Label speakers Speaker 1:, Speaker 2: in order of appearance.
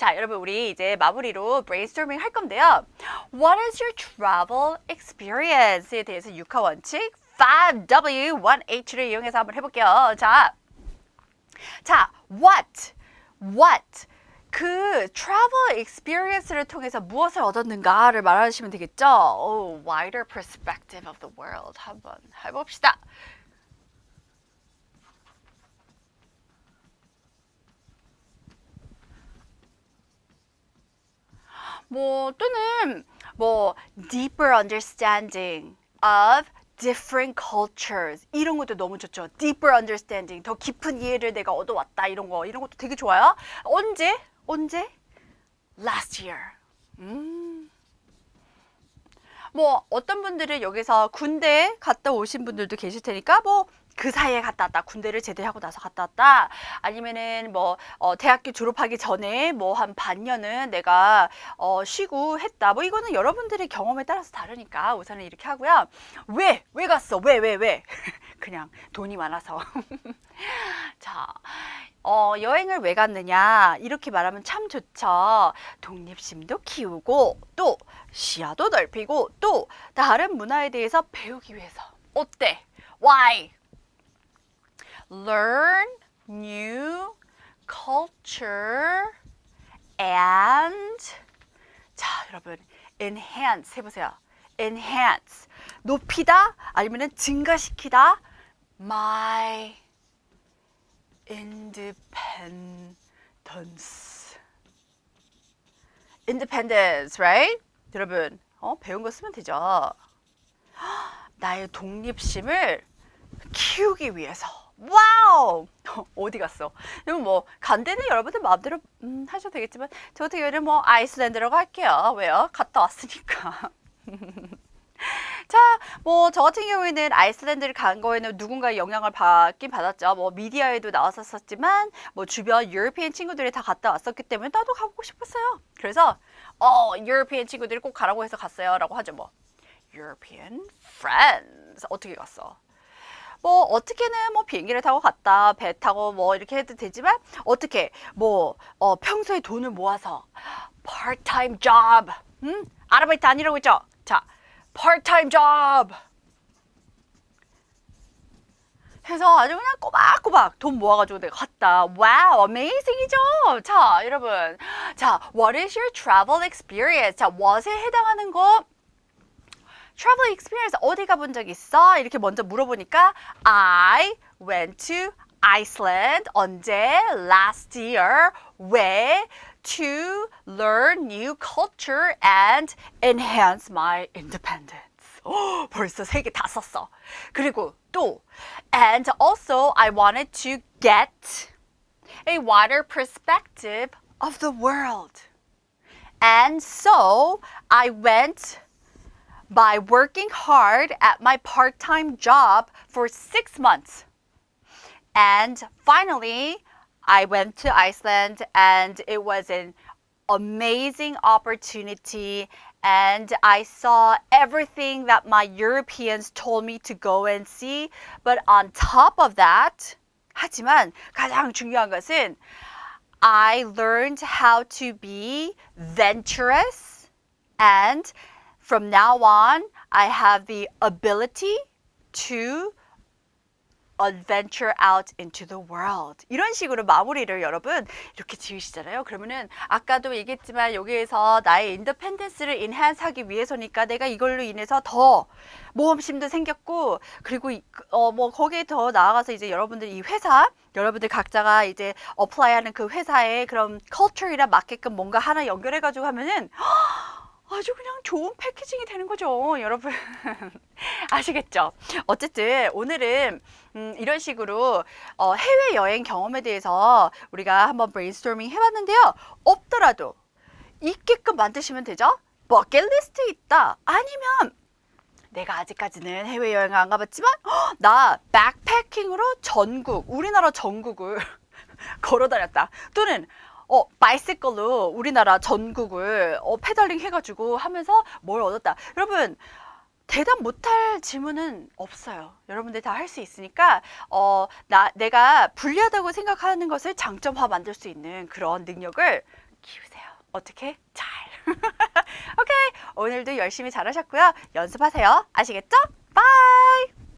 Speaker 1: 자, 여러분 우리 이제 마무리로 brainstorming 할 건데요. What is your travel experience에 대해서 육하 원칙 5W1H를 이용해서 한번 해볼게요. 자, 자, what, what 그 travel experience를 통해서 무엇을 얻었는가를 말하시면 되겠죠. Oh, wider perspective of the world 한번 해봅시다. 뭐 또는 뭐 deeper understanding of different cultures 이런 것도 너무 좋죠. deeper understanding 더 깊은 이해를 내가 얻어왔다 이런 거 이런 것도 되게 좋아요. 언제 언제 last year. 음. 뭐 어떤 분들은 여기서 군대 갔다 오신 분들도 계실 테니까 뭐 그 사이에 갔다 왔다 군대를 제대하고 나서 갔다 왔다. 아니면은 뭐 어, 대학교 졸업하기 전에 뭐 한 반년은 내가 어, 쉬고 했다. 뭐 이거는 여러분들의 경험에 따라서 다르니까 우선은 이렇게 하고요. 왜? 왜 갔어? 왜 왜 왜 그냥 돈이 많아서 자 어, 여행을 왜 갔느냐 이렇게 말하면 참 좋죠. 독립심도 키우고 또 시야도 넓히고 또 다른 문화에 대해서 배우기 위해서 어때? Why? Learn new culture and 자 여러분 enhance 해보세요. enhance 높이다 아니면은 증가시키다 my independence. independence, right? 여러분, 어, 배운 거 쓰면 되죠. 나의 독립심을 키우기 위해서. 와우! 어디 갔어? 이건 뭐 간대는 여러분들 마음대로 음, 하셔도 되겠지만 저 같은 경우에는 뭐 아이슬란드라고 할게요. 왜요? 갔다 왔으니까. 자, 뭐저 같은 경우에는 아이슬란드를 간 거에는 누군가의 영향을 받긴 받았죠. 뭐 미디어에도 나왔었지만 뭐 주변 유럽피안 친구들이 다 갔다 왔었기 때문에 나도 가보고 싶었어요. 그래서 어, 유럽피안 친구들이 꼭 가라고 해서 갔어요라고 하죠. 뭐 European friends 어떻게 갔어? 뭐 어떻게는 뭐 비행기를 타고 갔다 배 타고 뭐 이렇게 해도 되지만 어떻게 뭐 어, 평소에 돈을 모아서 part-time job 음? 아르바이트 아니라고 했죠? 자 part-time job 해서 아주 그냥 꼬박꼬박 돈 모아가지고 내가 갔다. 와우, 어메이징이죠? 자, 여러분. 자, what is your travel experience? 자, what에 해당하는 거 travel experience 어디 가본 적 있어? 이렇게 먼저 물어보니까 I went to Iceland 언제? Last year. 왜? To learn new culture and enhance my independence. 어, 벌써 세 개 다 썼어. 그리고 또 and also I wanted to get a wider perspective of the world. And so I went by working hard at my part time job for six months. And finally, I went to Iceland, and it was an amazing opportunity. And I saw everything that my Europeans told me to go and see. But on top of that, 하지만 가장 중요한 것은 I learned how to be venturous and from now on I have the ability to adventure out into the world. 이런 식으로 마무리를 여러분 이렇게 지으시잖아요. 그러면은 아까도 얘기했지만 여기에서 나의 인더펜던스를 인핸스 하기 위해서니까 내가 이걸로 인해서 더 모험심도 생겼고 그리고 어 뭐 거기에 더 나아가서 이제 여러분들 이 회사 여러분들 각자가 이제 어플라이하는 그 회사의 그런 컬처이랑 맞게끔 뭔가 하나 연결해 가지고 하면은 아주 그냥 좋은 패키징이 되는 거죠, 여러분. 아시겠죠? 어쨌든 오늘은 음, 이런 식으로 어, 해외 여행 경험에 대해서 우리가 한번 브레인스토밍 해봤는데요. 없더라도 있게끔 만드시면 되죠. 버킷리스트 있다. 아니면 내가 아직까지는 해외 여행 안 가봤지만 헉, 나 백패킹으로 전국 우리나라 전국을 걸어 다녔다. 또는 어, 바이시클로 우리나라 전국을 어, 페달링 해가지고 하면서 뭘 얻었다. 여러분, 대답 못할 질문은 없어요. 여러분들 다 할 수 있으니까, 어, 나, 내가 불리하다고 생각하는 것을 장점화 만들 수 있는 그런 능력을 키우세요. 어떻게? 잘. 오케이. 오늘도 열심히 잘하셨고요. 연습하세요. 아시겠죠? 바이.